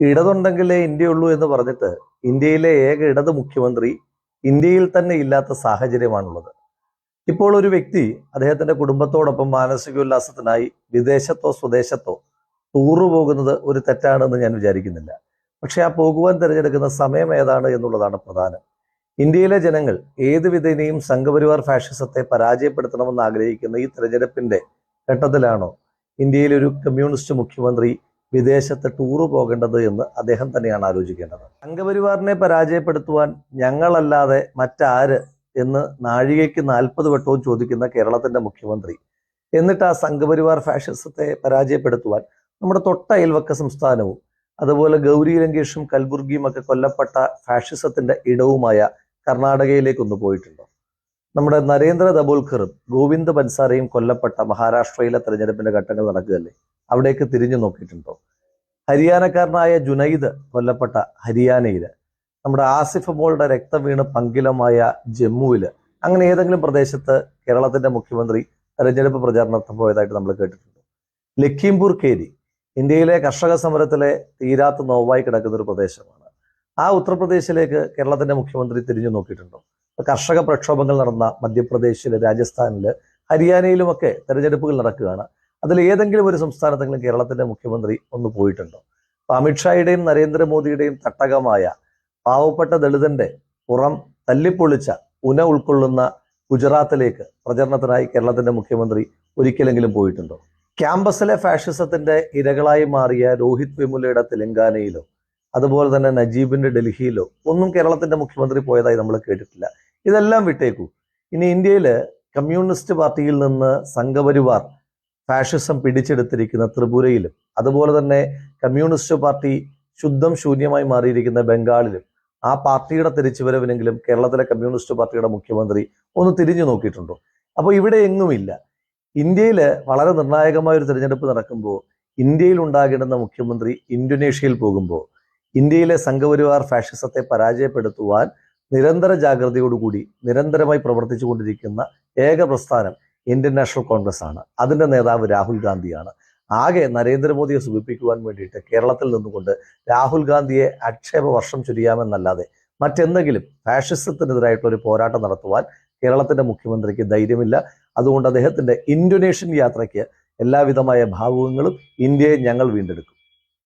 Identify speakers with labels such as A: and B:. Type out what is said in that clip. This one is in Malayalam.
A: ഇടതുണ്ടെങ്കിലേ ഇന്ത്യയുള്ളൂ എന്ന് പറഞ്ഞിട്ട് ഇന്ത്യയിലെ ഏക ഇടത് മുഖ്യമന്ത്രി ഇന്ത്യയിൽ തന്നെ ഇല്ലാത്ത സാഹചര്യമാണുള്ളത്. ഇപ്പോൾ ഒരു വ്യക്തി അദ്ദേഹത്തിന്റെ കുടുംബത്തോടൊപ്പം മാനസികോല്ലാസത്തിനായി വിദേശത്തോ സ്വദേശത്തോ ടൂറ് പോകുന്നത് ഒരു തെറ്റാണെന്ന് ഞാൻ വിചാരിക്കുന്നില്ല. പക്ഷെ ആ പോകുവാൻ തിരഞ്ഞെടുക്കുന്ന സമയം ഏതാണ് എന്നുള്ളതാണ് പ്രധാനം. ഇന്ത്യയിലെ ജനങ്ങൾ ഏത് വിധേനയും സംഘപരിവാർ ഫാഷിസത്തെ പരാജയപ്പെടുത്തണമെന്ന് ആഗ്രഹിക്കുന്ന ഈ തെരഞ്ഞെടുപ്പിന്റെ ഘട്ടത്തിലാണോ ഇന്ത്യയിലെ ഒരു കമ്മ്യൂണിസ്റ്റ് മുഖ്യമന്ത്രി വിദേശത്ത് ടൂറ് പോകേണ്ടത് എന്ന് അദ്ദേഹം തന്നെയാണ് ആലോചിക്കേണ്ടത്. സംഘപരിവാറിനെ പരാജയപ്പെടുത്തുവാൻ ഞങ്ങളല്ലാതെ മറ്റാര് എന്ന് നാഴികയ്ക്ക് നാൽപ്പത് വട്ടവും ചോദിക്കുന്ന കേരളത്തിന്റെ മുഖ്യമന്ത്രി. എന്നിട്ട് ആ സംഘപരിവാർ ഫാഷിസത്തെ പരാജയപ്പെടുത്തുവാൻ നമ്മുടെ തൊട്ട അയൽവക്ക സംസ്ഥാനവും അതുപോലെ ഗൗരി ലങ്കേഷും കൽബുർഗിയും ഒക്കെ കൊല്ലപ്പെട്ട ഫാഷിസത്തിന്റെ ഇടവുമായ കർണാടകയിലേക്കൊന്ന് പോയിട്ടുണ്ടോ? നമ്മുടെ നരേന്ദ്ര ദബോൽക്കറും ഗോവിന്ദ് ബൻസാരയും കൊല്ലപ്പെട്ട മഹാരാഷ്ട്രയിലെ തെരഞ്ഞെടുപ്പിന്റെ ഘട്ടങ്ങൾ നടക്കുകയല്ലേ? അവിടേക്ക് തിരിഞ്ഞു നോക്കിയിട്ടുണ്ടോ? ഹരിയാനക്കാരനായ ജുനൈദ് കൊല്ലപ്പെട്ട ഹരിയാനയിൽ നമ്മുടെ ആസിഫ് മോളുടെ രക്തം വീണ് പങ്കിലമായ ജമ്മുവിൽ അങ്ങനെ ഏതെങ്കിലും പ്രദേശത്ത് കേരളത്തിന്റെ മുഖ്യമന്ത്രി തെരഞ്ഞെടുപ്പ് പ്രചാരണത്തിന് പോയതായിട്ട് നമ്മൾ കേട്ടിട്ടുണ്ട്. ലഖീംപൂർ കേരി ഇന്ത്യയിലെ കർഷക സമരത്തിലെ തീരാത്ത നോവായി കിടക്കുന്ന ഒരു പ്രദേശമാണ്. ആ ഉത്തർപ്രദേശിലേക്ക് കേരളത്തിന്റെ മുഖ്യമന്ത്രി തിരിഞ്ഞു നോക്കിയിട്ടുണ്ടോ? കർഷക പ്രക്ഷോഭങ്ങൾ നടന്ന മധ്യപ്രദേശിൽ രാജസ്ഥാനിൽ ഹരിയാനയിലുമൊക്കെ തെരഞ്ഞെടുപ്പുകൾ നടക്കുകയാണ്. അതിൽ ഏതെങ്കിലും ഒരു സംസ്ഥാനത്തെങ്കിലും കേരളത്തിന്റെ മുഖ്യമന്ത്രി ഒന്ന് പോയിട്ടുണ്ടോ? അപ്പൊ അമിത്ഷായുടെയും നരേന്ദ്രമോദിയുടെയും തട്ടകമായ പാവപ്പെട്ട ദളിതന്റെ പുറം തല്ലിപ്പൊളിച്ച ഉന ഉൾക്കൊള്ളുന്ന ഗുജറാത്തിലേക്ക് പ്രചരണത്തിനായി കേരളത്തിന്റെ മുഖ്യമന്ത്രി ഒരിക്കലെങ്കിലും പോയിട്ടുണ്ടോ? ക്യാമ്പസിലെ ഫാഷിസത്തിന്റെ ഇരകളായി മാറിയ രോഹിത് വിമുലയുടെ തെലങ്കാനയിലോ അതുപോലെ തന്നെ നജീബിന്റെ ഡൽഹിയിലോ ഒന്നും കേരളത്തിന്റെ മുഖ്യമന്ത്രി പോയതായി നമ്മൾ കേട്ടിട്ടില്ല. ഇതെല്ലാം വിട്ടേക്കൂ. ഇനി ഇന്ത്യയിൽ കമ്മ്യൂണിസ്റ്റ് പാർട്ടിയിൽ നിന്ന് സംഘപരിവാർ ഫാഷിസം പിടിച്ചെടുത്തിരിക്കുന്ന ത്രിപുരയിലും അതുപോലെ തന്നെ കമ്മ്യൂണിസ്റ്റ് പാർട്ടി ശുദ്ധം ശൂന്യമായി മാറിയിരിക്കുന്ന ബംഗാളിലും ആ പാർട്ടിയുടെ തിരിച്ചുവരവിനെങ്കിലും കേരളത്തിലെ കമ്മ്യൂണിസ്റ്റ് പാർട്ടിയുടെ മുഖ്യമന്ത്രി ഒന്ന് തിരിഞ്ഞു നോക്കിയിട്ടുണ്ടോ? അപ്പോൾ ഇവിടെ എങ്ങുമില്ല. ഇന്ത്യയിൽ വളരെ നിർണായകമായ ഒരു തിരഞ്ഞെടുപ്പ് നടക്കുമ്പോൾ ഇന്ത്യയിൽ ഉണ്ടാകേണ്ടുന്ന മുഖ്യമന്ത്രി ഇന്തോനേഷ്യയിൽ പോകുമ്പോൾ ഇന്ത്യയിലെ സംഘപരിവാർ ഫാഷിസത്തെ പരാജയപ്പെടുത്തുവാൻ നിരന്തര ജാഗ്രതയോടുകൂടി നിരന്തരമായി പ്രവർത്തിച്ചു കൊണ്ടിരിക്കുന്ന ഏക പ്രസ്ഥാനം ഇന്ത്യൻ നാഷണൽ കോൺഗ്രസ് ആണ്. അതിന്റെ നേതാവ് രാഹുൽ ഗാന്ധിയാണ്. ആകെ നരേന്ദ്രമോദിയെ സുഖിപ്പിക്കുവാൻ വേണ്ടിയിട്ട് കേരളത്തിൽ നിന്നുകൊണ്ട് രാഹുൽ ഗാന്ധിയെ ആക്ഷേപ വർഷം ചുരിയാമെന്നല്ലാതെ മറ്റെന്തെങ്കിലും ഫാഷിസത്തിനെതിരായിട്ടുള്ള ഒരു പോരാട്ടം നടത്തുവാൻ കേരളത്തിന്റെ മുഖ്യമന്ത്രിക്ക് ധൈര്യമില്ല. അതുകൊണ്ട് അദ്ദേഹത്തിന്റെ ഇന്തോനേഷ്യൻ യാത്രയ്ക്ക് എല്ലാവിധമായ ഭാവുകങ്ങളും ഇന്ത്യയെ ഞങ്ങൾ വീണ്ടെടുക്കും.